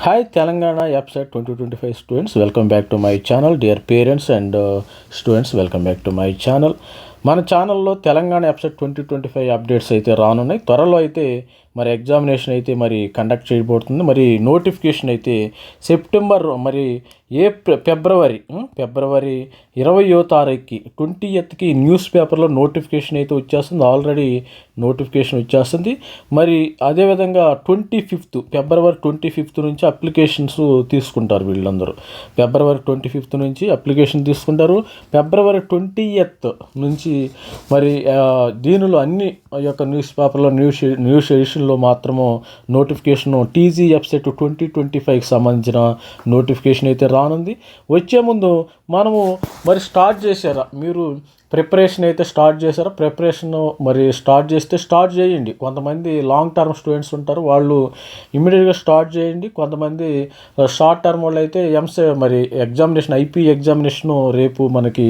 Hi Telangana website twenty twenty five students welcome back to my channel dear parents and students welcome back to my channel మన ఛానల్లో Telangana website twenty twenty five updates అయితే రానున్నాయి. త్వరలో అయితే మరి examination అయితే మరి conduct చేయబోతుంది మరి నోటిఫికేషన్ అయితే సెప్టెంబర్ మరి ఏ ఫిబ్రవరి ఫిబ్రవరి ఇరవయో తారీఖుకి ట్వంటీ ఎత్కి న్యూస్ పేపర్లో నోటిఫికేషన్ అయితే వచ్చేస్తుంది. ఆల్రెడీ నోటిఫికేషన్ వచ్చేస్తుంది. మరి అదేవిధంగా ట్వంటీ ఫిఫ్త్ ఫిబ్రవరి ట్వంటీ ఫిఫ్త్ నుంచి అప్లికేషన్స్ తీసుకుంటారు వీళ్ళందరూ. ఫిబ్రవరి ట్వంటీ ఫిఫ్త్ నుంచి అప్లికేషన్ తీసుకుంటారు. ఫిబ్రవరి ట్వంటీ ఎత్ నుంచి మరి దీనిలో అన్ని యొక్క న్యూస్ పేపర్లో న్యూస్ న్యూస్ నోటిఫికేషన్లో మాత్రము notification TG website twenty twenty ఫైవ్కి సంబంధించిన నోటిఫికేషన్ అయితే రానుంది. వచ్చే ముందు మనము మరి స్టార్ట్ చేశారా? మీరు ప్రిపరేషన్ అయితే స్టార్ట్ చేశారో. ప్రిపరేషన్ మరి స్టార్ట్ చేస్తే స్టార్ట్ చేయండి. కొంతమంది లాంగ్ టర్మ్ స్టూడెంట్స్ ఉంటారు. వాళ్ళు ఇమీడియట్గా స్టార్ట్ చేయండి. కొంతమంది షార్ట్ టర్మ్ వాళ్ళు అయితే ఎంసే మరి ఎగ్జామినేషన్ ఐపీ ఎగ్జామినేషన్ రేపు మనకి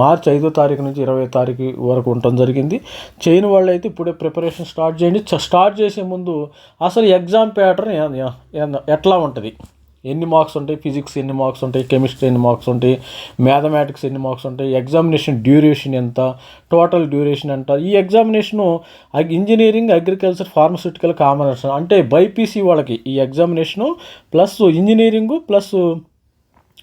మార్చ్ ఐదో తారీఖు నుంచి ఇరవై తారీఖు వరకు ఉండటం జరిగింది. చేయని వాళ్ళు అయితే ఇప్పుడే ప్రిపరేషన్ స్టార్ట్ చేయండి. స్టార్ట్ చేసే ముందు అసలు ఎగ్జామ్ ప్యాటర్న్ ఎట్లా ఉంటుంది? ఎన్ని మార్క్స్ ఉంటాయి? ఫిజిక్స్ ఎన్ని మార్క్స్ ఉంటాయి? కెమిస్ట్రీ ఎన్ని మార్క్స్ ఉంటాయి? మ్యాథమెటిక్స్ ఎన్ని మార్క్స్ ఉంటాయి? ఎగ్జామినేషన్ డ్యూరేషన్ ఎంత? టోటల్ డ్యూరేషన్ ఎంత? ఈ examination engineering agriculture pharmaceutical commerce అంటే బైపీసీ వాళ్ళకి ఈ examination plus engineering plus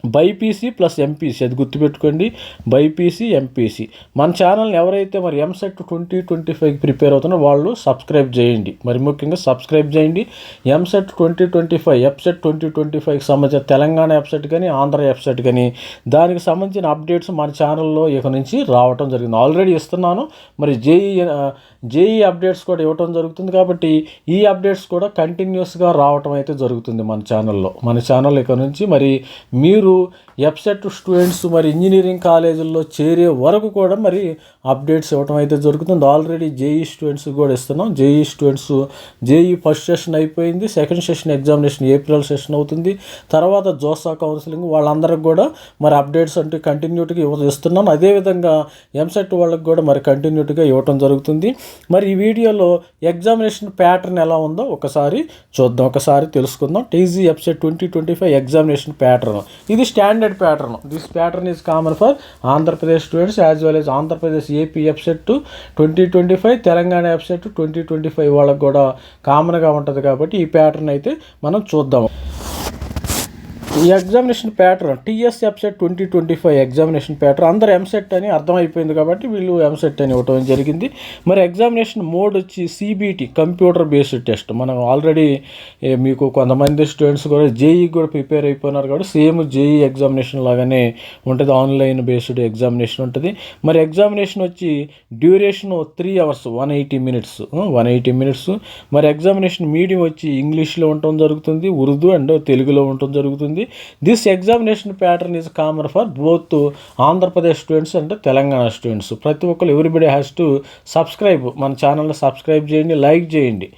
BiPC plus MPC అది గుర్తుపెట్టుకోండి బైపీసీ ఎంపీసీ. మన ఛానల్ని ఎవరైతే మరి EAMCET twenty twenty five prepare అవుతున్నారో వాళ్ళు సబ్స్క్రైబ్ చేయండి. మరి ముఖ్యంగా సబ్స్క్రైబ్ చేయండి. EAMCET twenty twenty five EAPCET twenty twenty ఫైవ్కి సంబంధించిన తెలంగాణ వెబ్సైట్ కానీ ఆంధ్ర వెబ్సైట్ కానీ దానికి సంబంధించిన అప్డేట్స్ మన ఛానల్లో ఇక నుంచి రావటం జరిగింది. ఆల్రెడీ ఇస్తున్నాను. మరి జేఈ జేఈ అప్డేట్స్ కూడా ఇవ్వటం జరుగుతుంది కాబట్టి ఈ అప్డేట్స్ కూడా కంటిన్యూస్గా రావటం అయితే జరుగుతుంది మన ఛానల్లో. మన ఛానల్ ఇక నుంచి మరి మీరు ఎఫ్సెట్ స్టూడెంట్స్ మరి ఇంజనీరింగ్ కాలేజీల్లో చేరే వరకు కూడా మరి అప్డేట్స్ ఇవ్వటం అయితే జరుగుతుంది. ఆల్రెడీ జేఈ స్టూడెంట్స్ కూడా ఇస్తున్నాం. JEE students JEE first session అయిపోయింది. Second session examination April session అవుతుంది. తర్వాత జోసా కౌన్సిలింగ్ వాళ్ళందరికి కూడా మరి అప్డేట్స్ అంటే కంటిన్యూటీగా ఇవ్వ ఇస్తున్నాం. అదేవిధంగా ఎంసెట్ వాళ్ళకి కూడా మరి కంటిన్యూటీగా ఇవ్వటం జరుగుతుంది. మరి ఈ వీడియోలో ఎగ్జామినేషన్ ప్యాటర్న్ ఎలా ఉందో ఒకసారి చూద్దాం. ఒకసారి తెలుసుకుందాం. TG EAPCET twenty twenty five examination pattern ఇది standard pattern this pattern is common for Andhra Pradesh students as well as Andhra Pradesh AP EAPCET twenty twenty five Telangana EAPCET twenty twenty five వాళ్ళకి కూడా కామన్గా ఉంటుంది కాబట్టి ఈ ప్యాటర్న్ అయితే మనం చూద్దాం. ఈ examination pattern TS website twenty twenty five examination pattern అందరు ఎంసెట్ అని అర్థమైపోయింది కాబట్టి వీళ్ళు ఎంసెట్ అని ఇవ్వటం జరిగింది. మరి ఎగ్జామినేషన్ మోడ్ వచ్చి సిబిటి కంప్యూటర్ బేస్డ్ టెస్ట్ మనం ఆల్రెడీ మీకు కొంతమంది స్టూడెంట్స్ కూడా జేఈ కూడా ప్రిపేర్ అయిపోయినారు కాబట్టి సేమ్ జేఈ ఎగ్జామినేషన్ లాగానే ఉంటుంది. ఆన్లైన్ బేస్డ్ ఎగ్జామినేషన్ ఉంటుంది. మరి ఎగ్జామినేషన్ వచ్చి duration three hours one eighty minutes one eighty minutes మరి ఎగ్జామినేషన్ మీడియం వచ్చి ఇంగ్లీష్లో ఉండటం జరుగుతుంది ఉర్దూ అండ్ తెలుగులో ఉండటం జరుగుతుంది. This examination pattern is common for both Andhra Pradesh students and Telangana students ప్రతి ఒక్కరు ఎవ్రీబడి హ్యాస్ టు సబ్స్క్రైబ్ మన ఛానల్ని సబ్స్క్రైబ్ చేయండి లైక్ చేయండి.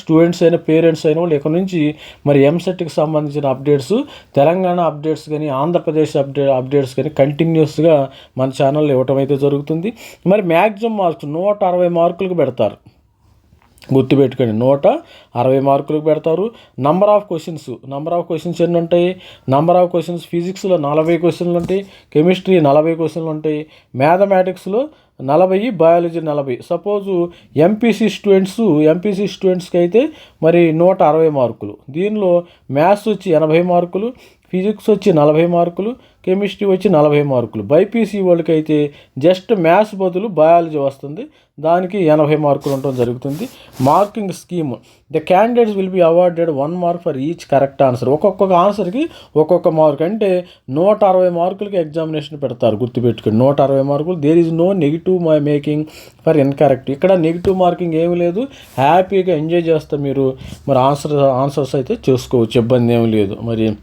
స్టూడెంట్స్ అయినా పేరెంట్స్ అయిన వాళ్ళు ఇక్కడ నుంచి మరి ఎంసెట్కి సంబంధించిన అప్డేట్స్ తెలంగాణ అప్డేట్స్ కానీ ఆంధ్రప్రదేశ్ అప్డే అప్డేట్స్ కానీ కంటిన్యూస్గా మన ఛానల్లో ఇవ్వటం అయితే జరుగుతుంది. మరి మ్యాక్సిమం మార్క్స్ నూట అరవై మార్కులకు పెడతారు. గుర్తుపెట్టుకోండి. నూట అరవై మార్కులకు పెడతారు. Number of questions number of questions ఎన్ని ఉంటాయి? నంబర్ ఆఫ్ క్వశ్చన్స్ ఫిజిక్స్లో నలభై క్వశ్చన్లు ఉంటాయి. కెమిస్ట్రీ నలభై క్వశ్చన్లు ఉంటాయి. మ్యాథమెటిక్స్లో నలభై బయాలజీ నలభై. సపోజు ఎంపీసీ స్టూడెంట్స్ ఎంపీసీ స్టూడెంట్స్కి అయితే మరి నూట అరవై మార్కులు. దీనిలో మ్యాథ్స్ వచ్చి ఎనభై మార్కులు. ఫిజిక్స్ వచ్చి నలభై మార్కులు కెమిస్ట్రీ వచ్చి నలభై మార్కులు. బైపీసీ వాళ్ళకి అయితే జస్ట్ మ్యాథ్స్ బదులు బయాలజీ వస్తుంది. దానికి ఎనభై మార్కులు ఉండటం జరుగుతుంది. Marking scheme. The candidates will be awarded one mark for each correct answer. ఒక్కొక్క ఆన్సర్కి ఒక్కొక్క మార్క్. అంటే నూట అరవై మార్కులకి ఎగ్జామినేషన్ పెడతారు గుర్తుపెట్టుకుని నూట అరవై మార్కులు. There is no negative my making for incorrect ఇక్కడ నెగిటివ్ మార్కింగ్ ఏమీ లేదు. హ్యాపీగా ఎంజాయ్ చేస్తే మీరు మరి ఆన్సర్ ఆన్సర్స్ అయితే చేసుకోవచ్చు. ఇబ్బంది ఏమీ లేదు. మరి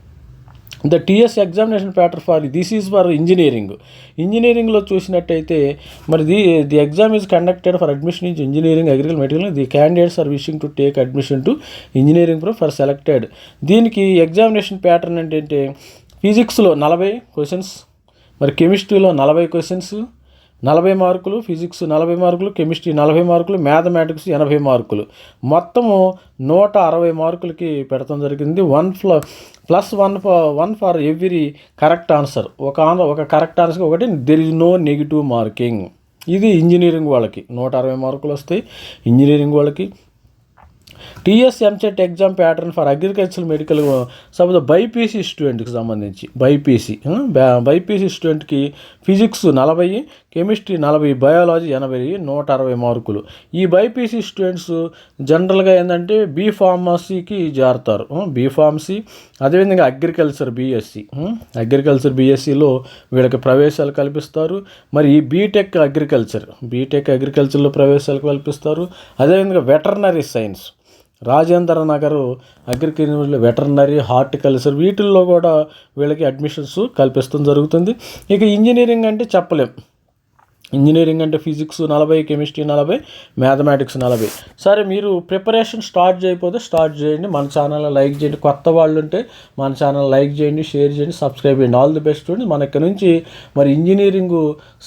the TS examination pattern for this is for engineering. ఇంజనీరింగ్లో చూసినట్టయితే మరి the the exam is conducted for admission in engineering agriculture material the candidates are wishing to take admission to engineering pro for selected. దీనికి examination pattern ఏంటంటే ఫిజిక్స్లో నలభై questions మరి కెమిస్ట్రీలో నలభై క్వశ్చన్స్ నలభై మార్కులు ఫిజిక్స్ నలభై మార్కులు కెమిస్ట్రీ నలభై మార్కులు మ్యాథమెటిక్స్ ఎనభై మార్కులు. మొత్తము నూట అరవై మార్కులకి పెడతాం జరిగింది. One ఫ్ల plus one one for every correct answer. ఒక ఆన్ ఒక కరెక్ట్ ఆన్సర్ ఒకటి there is no negative marking ఇది ఇంజనీరింగ్ వాళ్ళకి. నూట అరవై మార్కులు వస్తాయి ఇంజనీరింగ్ వాళ్ళకి. TS EAMCET exam pattern for agriculture medical suppose BiPC స్టూడెంట్కి సంబంధించి. బైపీసీ బైపీసీ స్టూడెంట్కి ఫిజిక్స్ నలభై కెమిస్ట్రీ నలభై బయాలజీ ఎనభై నూట అరవై మార్కులు. ఈ బైపీసీ స్టూడెంట్స్ జనరల్గా ఏంటంటే బీ ఫార్మసీకి జారుతారు. బీ ఫార్మసీ అదేవిధంగా అగ్రికల్చర్ బీఎస్సీ. అగ్రికల్చర్ బీఎస్సీలో వీళ్ళకి ప్రవేశాలు కల్పిస్తారు. మరి ఈ బీటెక్ అగ్రికల్చర్ బీటెక్ అగ్రికల్చర్లో ప్రవేశాలు కల్పిస్తారు. అదేవిధంగా veterinary science Rajendra Nagar agriculture veterinary horticulture వీటిల్లో కూడా వీళ్ళకి అడ్మిషన్స్ కల్పిస్తాం జరుగుతుంది. ఇక ఇంజనీరింగ్ అంటే చెప్పలేం. ఇంజనీరింగ్ అంటే ఫిజిక్స్ నలభై కెమిస్ట్రీ నలభై మ్యాథమెటిక్స్ నలభై. సరే మీరు ప్రిపరేషన్ స్టార్ట్ చేయకపోతే స్టార్ట్ చేయండి. మన ఛానల్ లైక్ చేయండి. కొత్త వాళ్ళు ఉంటే మన ఛానల్ లైక్ చేయండి షేర్ చేయండి సబ్స్క్రైబ్ చేయండి. ఆల్ ది బెస్ట్ ఉండి మన ఇక్కడ నుంచి మరి ఇంజనీరింగ్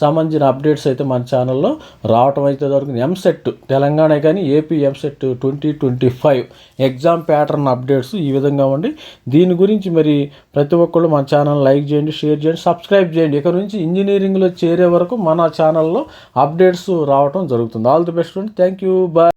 సంబంధించిన అప్డేట్స్ అయితే మన ఛానల్లో రావటం అయితే దొరికింది. ఎంసెట్ తెలంగాణ కానీ AP EAMCET twenty twenty five exam pattern updates ఈ విధంగా ఉండి దీని గురించి మరి ప్రతి ఒక్కళ్ళు మన ఛానల్ లైక్ చేయండి షేర్ చేయండి సబ్స్క్రైబ్ చేయండి. ఇక్కడ నుంచి ఇంజనీరింగ్లో చేరే వరకు మన ఛానల్లో అప్డేట్స్ రావటం జరుగుతుంది. All the best friend thank you bye